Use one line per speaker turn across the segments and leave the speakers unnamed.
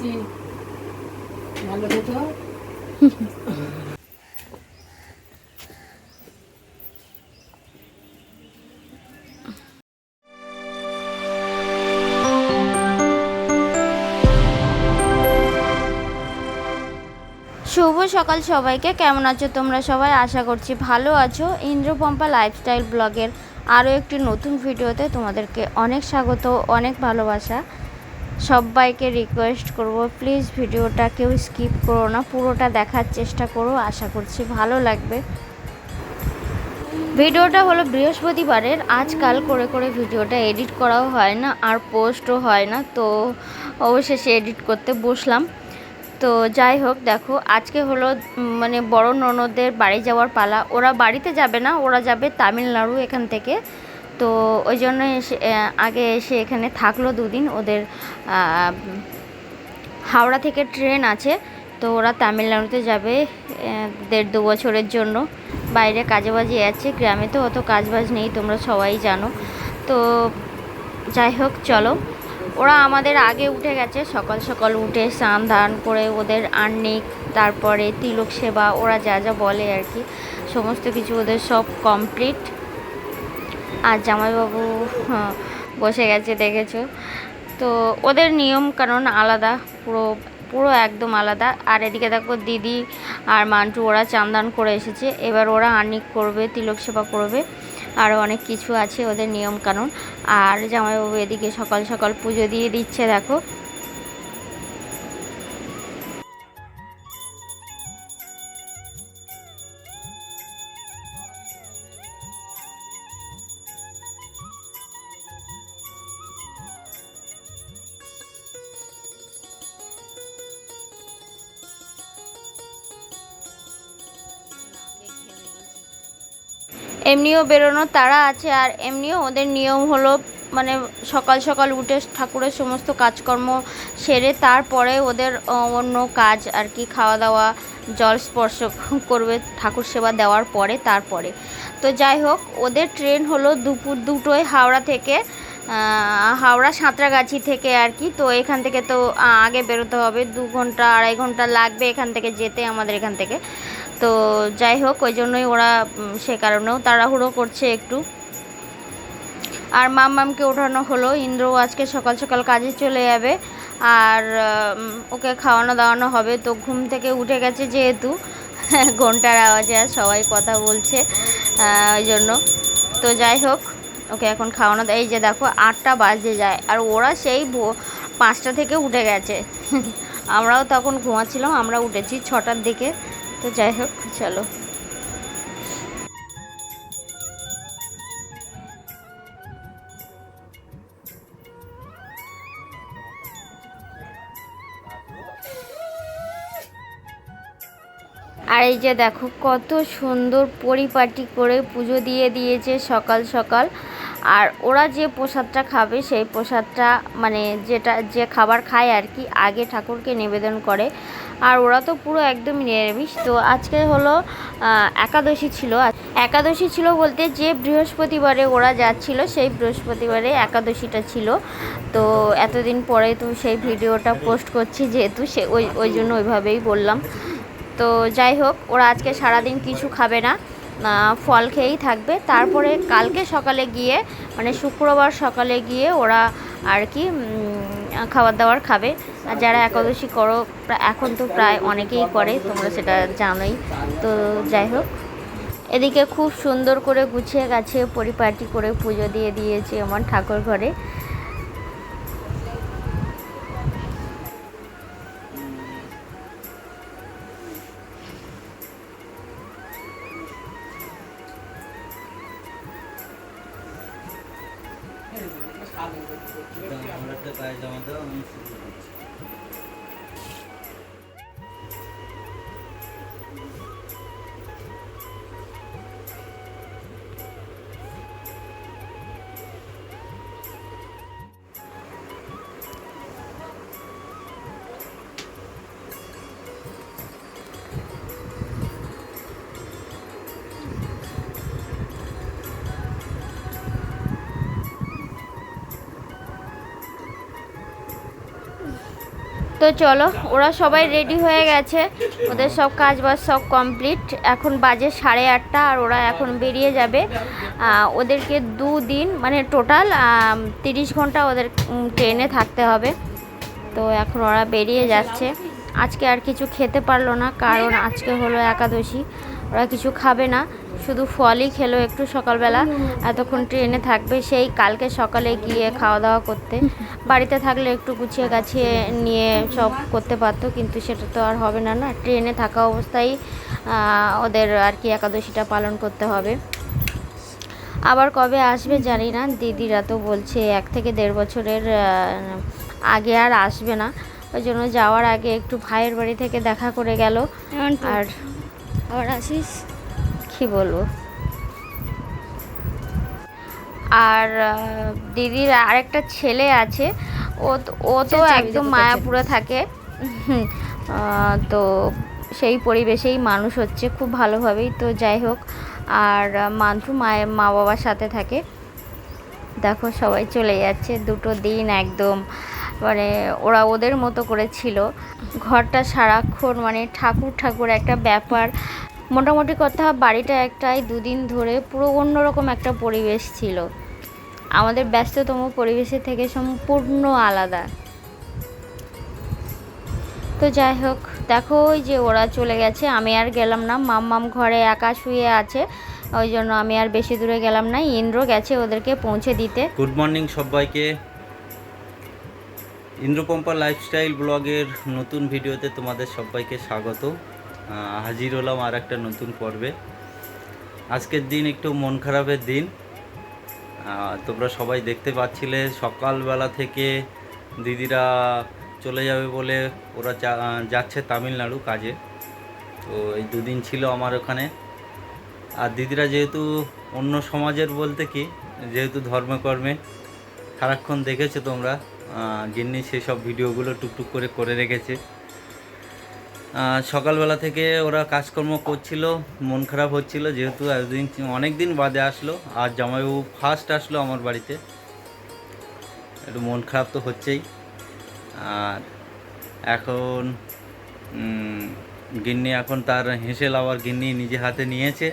শুভ সকাল সবাইকে। কেমন আছো তোমরা সবাই? আশা করছি ভালো আছো। ইন্দ্রপম্পা লাইফস্টাইল ব্লগের আরও একটি নতুন ভিডিওতে তোমাদেরকে অনেক স্বাগত, অনেক ভালোবাসা। সবাইকে রিকোয়েস্ট করব। প্লিজ ভিডিওটা কেউ স্কিপ করো না, পুরোটা দেখার চেষ্টা করো, আশা করছি ভালো লাগবে। ভিডিওটা হলো বৃহস্পতিবারের, আজকাল করে করে ভিডিওটা এডিট করাও হয় না, আর পোস্টও হয় না, তো অবশেষে এডিট করতে বসলাম। তো যাই হোক, দেখো, আজকে হলো মানে বড় ননদের বাড়ি যাওয়ার পালা। ওরা বাড়িতে যাবে না, ওরা যাবে তামিলনাড়ু এখান থেকে। তো ওই জন্য এসে আগে এসে এখানে থাকল দুদিন। ওদের হাওড়া থেকে ট্রেন আছে, তো ওরা তামিলনাড়ুতে যাবে দেড় দু বছরের জন্য। বাইরে কাজে বাজে আছে, গ্রামে তো অত কাজ বাজ নেই, তোমরা সবাই জানো। তো যাই হোক, চলো। ওরা আমাদের আগে উঠে গেছে, সকাল সকাল উঠে স্নান ধান করে ওদের আর্নিক তারপরে তিলক সেবা, ওরা যা যা বলে আর কি। সমস্ত কিছু ওদের সব কমপ্লিট আর জামাইবাবু হ্যাঁ, বসে গেছে দেখেছ? তো ওদের নিয়ম কারণ আলাদা পুরো পুরো একদম আলাদা। আর এদিকে দেখো দিদি আর মান্টু ওরা চান্দান করে এসেছে। এবার ওরা আর্নিক করবে তিলক সেবা করবে। আরও অনেক কিছু আছে ওদের নিয়ম কানুন। আর জামাইবাবু এদিকে সকাল সকাল পুজো দিয়ে দিচ্ছে দেখো। এমনিও বেরোনোর তারা আছে, আর এমনিও ওদের নিয়ম হলো মানে সকাল সকাল উঠে ঠাকুরের সমস্ত কাজকর্ম সেরে তারপরে ওদের অন্য কাজ আর কি খাওয়া দাওয়া জল স্পর্শ করবে, ঠাকুর সেবা দেওয়ার পরে, তারপরে। তো যাই হোক, ওদের ট্রেন হলো দুপুর দুটোয় হাওড়া থেকে হাওড়া সাঁতরাগাছি থেকে আর কি, তো এখান থেকে তো আগে বেরোতে হবে, দু ঘণ্টা, আড়াই ঘণ্টা লাগবে এখান থেকে যেতে আমাদের এখান থেকে। তো যাই হোক, ওই জন্যই ওরা সে কারণেও তাড়াহুড়ো করছে একটু। আর মাম্মামকে ওঠানো হলো। ইন্দ্র আজকে সকাল সকাল কাজে চলে যাবে। আর ওকে খাওয়ানো দাওয়ানো হবে। তো ঘুম থেকে উঠে গেছে যেহেতু। ঘণ্টার আওয়াজে আর সবাই কথা বলছে ওই জন্য। তো যাই হোক, ওকে এখন খাওয়ানো এই যে দেখো, আটটা বাজে যায়। আর ওরা সেই পাঁচটা থেকে উঠে গেছে। আমরাও তখন ঘুমাচ্ছিলাম, আমরা উঠেছি ছটার দিকে। তো যাই হোক, চলো। আর এই যে দেখো, কত সুন্দর পরিপাটি করে পুজো দিয়ে দিয়েছে সকাল সকাল। আর ওরা যে প্রসাদটা খাবে, সেই প্রসাদটা মানে যেটা, যে খাবার খায় আর কি, আগে ঠাকুরকে নিবেদন করে। আর ওরা তো পুরো একদমই নিরামিষ। তো আজকে হলো একাদশী ছিল। একাদশী ছিল বলতে যে বৃহস্পতিবারে ওরা যাচ্ছিল, সেই বৃহস্পতিবারে একাদশীটা ছিল। তো এতদিন পরে তো সেই ভিডিওটা পোস্ট করছি যেহেতু সে, ওই ওই জন্য ওইভাবেই বললাম। তো যাই হোক, ওরা আজকে সারাদিন কিছু খাবে না। ফল খেয়েই থাকবে। তারপরে কালকে সকালে গিয়ে মানে শুক্রবার সকালে গিয়ে ওরা আর কি খাবার দাবার খাবে। আর যারা একাদশী করো এখন তো প্রায় অনেকেই করে, তোমরা সেটা জানোই। তো যাই হোক, এদিকে খুব সুন্দর করে গুছিয়ে গাছে পরিপাটি করে পুজো দিয়ে দিয়েছে আমার ঠাকুর ঘরে
আমার একটা পায়জামা দাও আমি
তো চলো, ওরা সবাই রেডি হয়ে গেছে। ওদের সব কাজ বাজ সব কমপ্লিট এখন বাজে সাড়ে আটটা আর ওরা এখন বেরিয়ে যাবে। ওদেরকে দুদিন মানে টোটাল তিরিশ ঘণ্টা ওদের ট্রেনে থাকতে হবে। তো এখন ওরা বেরিয়ে যাচ্ছে। আজকে আর কিছু খেতে পারল না, কারণ আজকে হলো একাদশী। ওরা কিছু খাবে না। শুধু ফলই খেলো একটু সকালবেলা। এতক্ষণ ট্রেনে থাকবে সেই কালকে সকালে গিয়ে খাওয়া দাওয়া করতে। বাড়িতে থাকলে একটু গুছিয়ে গাছিয়ে নিয়ে সব করতে পারতো কিন্তু সেটা তো আর হবে না না? ট্রেনে থাকা অবস্থায় ওদের আর কি একাদশীটা পালন করতে হবে। আবার কবে আসবে জানি না দিদিরা তো বলছে এক থেকে দেড় বছরের আগে আর আসবে না। ওই জন্য যাওয়ার আগে একটু ভাইয়ের বাড়ি থেকে দেখা করে গেল। আর
আবার আসিস?
কি বলব? আর দিদির আরেকটা ছেলে আছে। ও তো- ও তো একদম মায়াপুরে থাকে। হুম, তো সেই পরিবেশেই মানুষ হচ্ছে খুব ভালোভাবেই। তো যাই হোক আর মান্টু মায়ের মা বাবার সাথে থাকে। দেখো সবাই চলে যাচ্ছে দুটো দিন একদম। মানে ওরা ওদের মতো করে ছিল। ঘরটা সারাক্ষণ মানে ঠাকুর ঠাকুর একটা ব্যাপার। মোটামুটি কথা, বাড়িটা একটাই, দুদিন ধরে পুরো অন্যরকম একটা পরিবেশ ছিল। আমাদের ব্যস্ততম পরিবেশের থেকে সম্পূর্ণ আলাদা। তো যাই হোক, দেখো ওই যে ওরা চলে গেছে, আমি আর গেলাম না। মাম মাম ঘরে একা শুয়ে আছে, ওই জন্য আমি আর বেশি দূরে গেলাম না। ইন্দ্র গেছে ওদেরকে পৌঁছে দিতে।
গুড মর্নিং সবাইকে। ইন্দ্রপম্পা লাইফস্টাইল ব্লগের নতুন ভিডিওতে তোমাদের সবাইকে স্বাগত। হাজির হলাম আর একটা নতুন পর্বে। আজকের দিন একটু মন খারাপের দিন। তোমরা সবাই দেখতে পাচ্ছিলে, সকালবেলা থেকে দিদিরা চলে যাবে বলে ওরা যাচ্ছে তামিলনাড়ু কাজে। তো এই দুদিন ছিল আমার ওখানে। আর দিদিরা যেহেতু অন্য সমাজের বলতে কি, যেহেতু ধর্মকর্মে, সারাক্ষণ দেখেছ তোমরা গিন্নি সেই সব ভিডিওগুলো টুকটুক করে করে রেখেছে। সকালবেলা থেকে ওরা কাজকর্ম করছিল, মন খারাপ হচ্ছিল, যেহেতু একদিন অনেক দিন বাদে আসলো, আর জামাইবাবু ফার্স্ট আসলো আমার বাড়িতে। একটু মন খারাপ তো হচ্ছেই। আর এখন গিন্নি এখন তার হেসে লাভার গিন্নি নিজে হাতে নিয়েছে।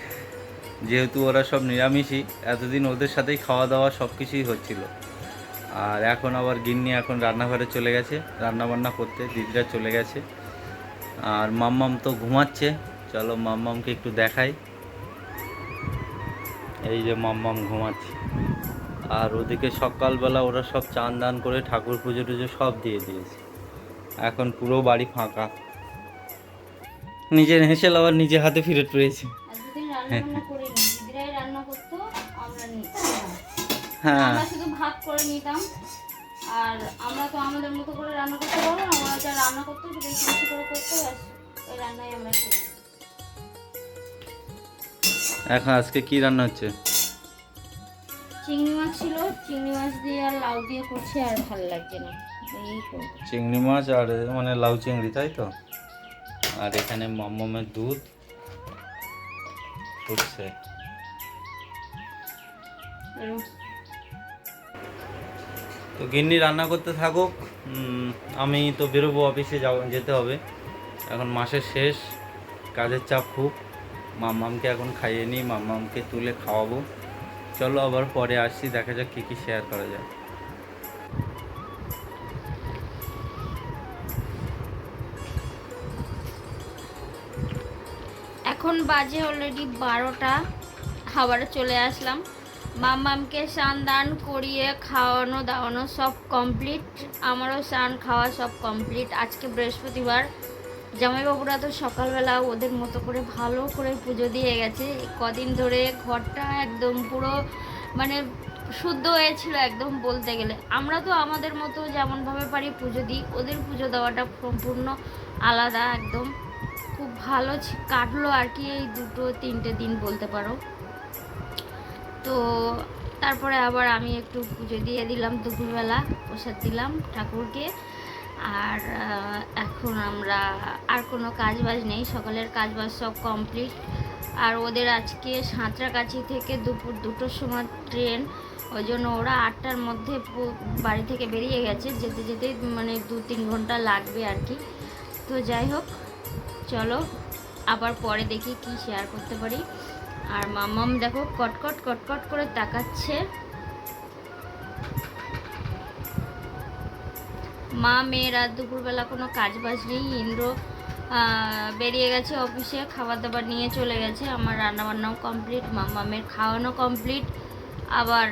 যেহেতু ওরা সব নিরামিষই, এতদিন ওদের সাথেই খাওয়া দাওয়া সব কিছুই হচ্ছিল। আর এখন আবার গিন্নি এখন রান্নাঘরে চলে গেছে রান্না বান্না করতে দিদিরা চলে গেছে। আর মাম্মাম তো ঘুমাচ্ছে। চলো মাম্মামকে একটু দেখাই। এই যে মাম্মাম ঘুমাচ্ছে। আর ওদিকে সকালবেলা ওরা সব চান দান করে ঠাকুর পুজো টুজো সব দিয়ে দিয়েছে। এখন পুরো বাড়ি ফাঁকা। নিজের হেসে আবার নিজে হাতে ফিরে পেয়েছে।
আমরা নিতাম।
হ্যাঁ।
শুধু ভাত করে নিতাম। আর আমরা তো আমাদের মতো করে রান্না করতে পারব না ওরা যা রান্না করতো বেশি করে করতো ওই রান্নাই আমরা করি।
এখন আজকে কি রান্না হচ্ছে?
চিংড়ি মাছ ছিল চিংড়ি মাছ দিয়ে আর লাউ দিয়ে করছি আর ভালো লাগছে না
চিংড়ি মাছ আর মানে লাউ চিংড়ি তাই তো? আর এখানে মাম্মামের দুধ ফুটছে। তো গিন্নি রান্না করতে থাকুক আমি তো বেরোবো অফিসে যাব যেতে হবে। এখন মাসের শেষ, কাজের চাপ খুব। মাম্মামকে এখন খাইয়ে নিই, মাম্মামকে তুলে খাওয়াবো। চলো আবার পরে আসছি, দেখা যাক কী কী শেয়ার করা যায়।
এখন বাজে অলরেডি বারোটা খাবারে চলে আসলাম। মামামকে স্নান দান করিয়ে খাওয়ানো, দাওয়ানো সব কমপ্লিট আমারও স্নান খাওয়া সব কমপ্লিট আজকে বৃহস্পতিবার। জামাইবাবুরা তো সকালবেলা ওদের মতো করে ভালো করে পুজো দিয়ে গেছে। কদিন ধরে ঘরটা একদম পুরো মানে শুদ্ধ হয়েছিল একদম বলতে গেলে। আমরা তো আমাদের মতো যেমনভাবে পারি পুজো দিই, ওদের পুজো দেওয়াটা সম্পূর্ণ আলাদা একদম। খুব ভালো কাটলো আর কি এই দুটো তিনটে দিন বলতে পারো। তো তারপরে আবার আমি একটু পুজো দিয়ে দিলাম দুপুরবেলা, প্রসাদ দিলাম ঠাকুরকে। আর এখন আমরা আর কোনো কাজ বাজ নেই, সকালের কাজ বাজ সব কমপ্লিট। আর ওদের আজকে সাঁতরাগাছি থেকে দুপুর দুটোর সময় ট্রেন, ওই জন্য ওরা আটটার মধ্যে বাড়ি থেকে বেরিয়ে গেছে, যেতে যেতে মানে দু তিন ঘণ্টা লাগবে আর কি। তো যাই হোক, চলো আবার পরে দেখি কি শেয়ার করতে পারি। আর মামাম দেখো কটকট কটকট করে তাকাচ্ছে। মা, মেয়েরা দুপুরবেলা কোনো কাজ বাজ নেই। ইন্দ্র বেরিয়ে গেছে অফিসে খাবার দাবার নিয়ে চলে গেছে। আমার রান্নাবান্নাও কমপ্লিট, মামামের খাওয়ানো কমপ্লিট। আবার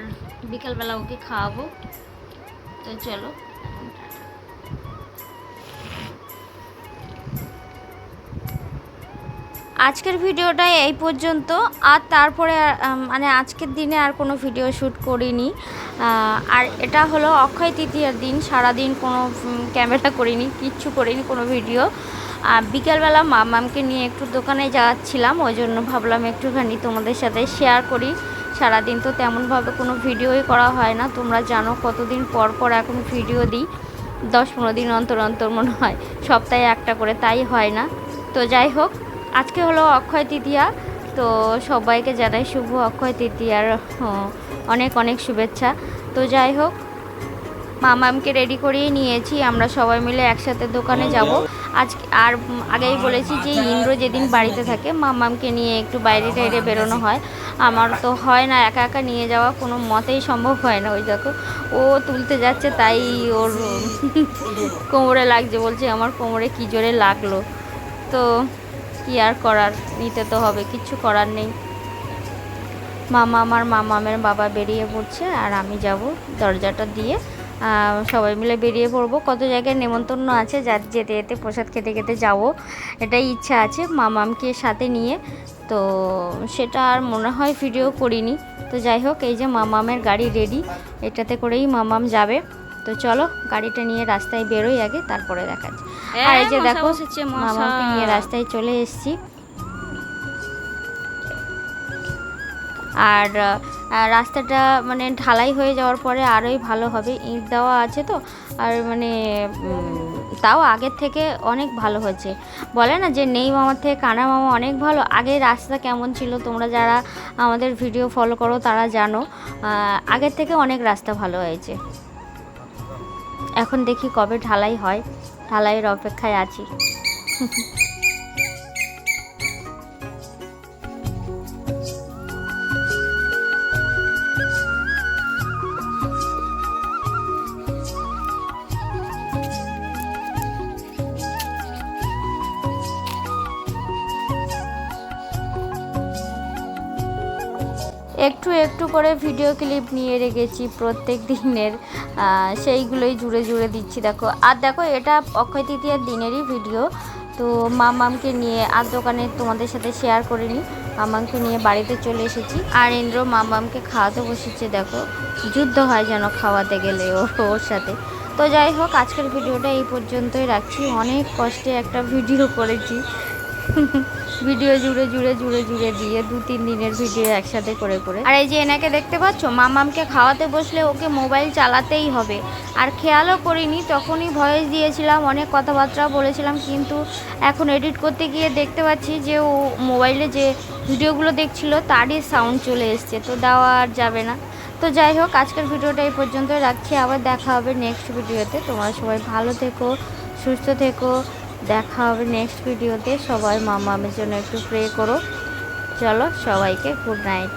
বিকালবেলা ওকে খাওয়াবো। তো চলো। আজকের ভিডিওটা এই পর্যন্ত। আর তারপরে মানে আজকের দিনে আর কোনো ভিডিও শ্যুট করিনি। আর এটা হলো অক্ষয় তৃতীয়ার দিন। সারাদিন কোনো ক্যামেরা করিনি, কিচ্ছু করিনি, কোনো ভিডিও। আর বিকেলবেলা মামামকে নিয়ে একটু দোকানে যাচ্ছিলাম, ওই জন্য ভাবলাম একটুখানি তোমাদের সাথে শেয়ার করি। সারাদিন তো তেমনভাবে কোনো ভিডিওই করা হয় না। তোমরা জানো কতদিন পর পর এখন ভিডিও দিই। দশ পনেরো দিন অন্তর অন্তর মনে হয় সপ্তাহে একটা করে, তাই হয় না। তো যাই হোক আজকে হলো অক্ষয় তৃতীয়া, তো সবাইকে জানাই শুভ অক্ষয় তৃতীয়ার অনেক অনেক শুভেচ্ছা। তো যাই হোক, মামামকে রেডি করিয়ে নিয়েছি, আমরা সবাই মিলে একসাথে দোকানে যাব। আজকে আর আগেই বলেছি যে ইন্দ্র যেদিন বাড়িতে থাকে, মামামকে নিয়ে একটু বাইরে টাইরে বেরোনো হয়। আমার তো হয় না, একা একা নিয়ে যাওয়া কোনো মতেই সম্ভব হয় না ওই দেখো। ও তুলতে যাচ্ছে তাই ওর কোমরে লাগছে বলছে, আমার কোমরে কী জোরে লাগল। তো কি আর করার? নিতে তো হবে কিচ্ছু করার নেই। মামা আমার মামামের বাবা বেরিয়ে পড়ছে আর আমি যাব দরজাটা দিয়ে। সবাই মিলে বেরিয়ে পড়ব। কত জায়গায় নেমন্তন্ন আছে? যা যেতে যেতে প্রসাদ খেতে খেতে যাব। এটাই ইচ্ছা আছে মামামকে সাথে নিয়ে। তো সেটা আর মনে হয় ভিডিও করিনি। তো যাই হোক, এই যে মামামের গাড়ি রেডি এটাতে করেই মামাম যাবে। তো চলো গাড়িটা নিয়ে রাস্তায় বেরোই আগে তারপরে দেখা যাচ্ছে আর এই যে দেখো মামাকে নিয়ে রাস্তায় চলে এসেছি। আর রাস্তাটা মানে ঢালাই হয়ে যাওয়ার পরে আরোই ভালো হবে। ইট দেওয়া আছে তো আর মানে তাও আগের থেকে অনেক ভালো হয়েছে। বলে না যে নেই মামার থেকে কানা মামা অনেক ভালো। আগে রাস্তা কেমন ছিল তোমরা যারা আমাদের ভিডিও ফলো করো তারা জানো। আগের থেকে অনেক রাস্তা ভালো হয়েছে। এখন দেখি কবে ঢালাই হয়। ঢালাইয়ের অপেক্ষায় আছি। একটু একটু করে ভিডিও ক্লিপ নিয়ে রেখেছি প্রত্যেক দিনের। সেইগুলোই জুড়ে জুড়ে দিচ্ছি, দেখো। আর দেখো, এটা অক্ষয় তৃতীয়ার দিনেরই ভিডিও তো মামামকে নিয়ে আর দোকানে তোমাদের সাথে শেয়ার করিনি মামামকে নিয়ে বাড়িতে চলে এসেছি। আর ইন্দ্র মামামকে খাওয়াতে বসেছে, দেখো। যুদ্ধ হয় যেন খাওয়াতে গেলে ওর সাথে। তো যাই হোক, আজকের ভিডিওটা এই পর্যন্তই রাখছি। অনেক কষ্টে একটা ভিডিও করেছি। ভিডিও জুড়ে জুড়ে জুড়ে জুড়ে দিয়ে দু তিন দিনের ভিডিও একসাথে করে করে। আর এই যে এনাকে দেখতে পাচ্ছ মামামকে খাওয়াতে বসলে ওকে মোবাইল চালাতেই হবে। আর খেয়ালও করিনি, তখনই ভয়েস দিয়েছিলাম, অনেক কথাবার্তা বলেছিলাম, কিন্তু এখন এডিট করতে গিয়ে দেখতে পাচ্ছি যে ও মোবাইলে যে ভিডিওগুলো দেখছিল, তারই সাউন্ড চলে এসছে, তো দেওয়া আর যাবে না। তো যাই হোক, আজকের ভিডিওটা এই পর্যন্তই রাখছি। আবার দেখা হবে নেক্সট ভিডিওতে তোমরা সবাই ভালো থেকো, সুস্থ থেকো। দেখা হবে নেক্সট ভিডিওতে সবাই মামামের জন্য একটু প্রে করো। চলো সবাইকে গুড নাইট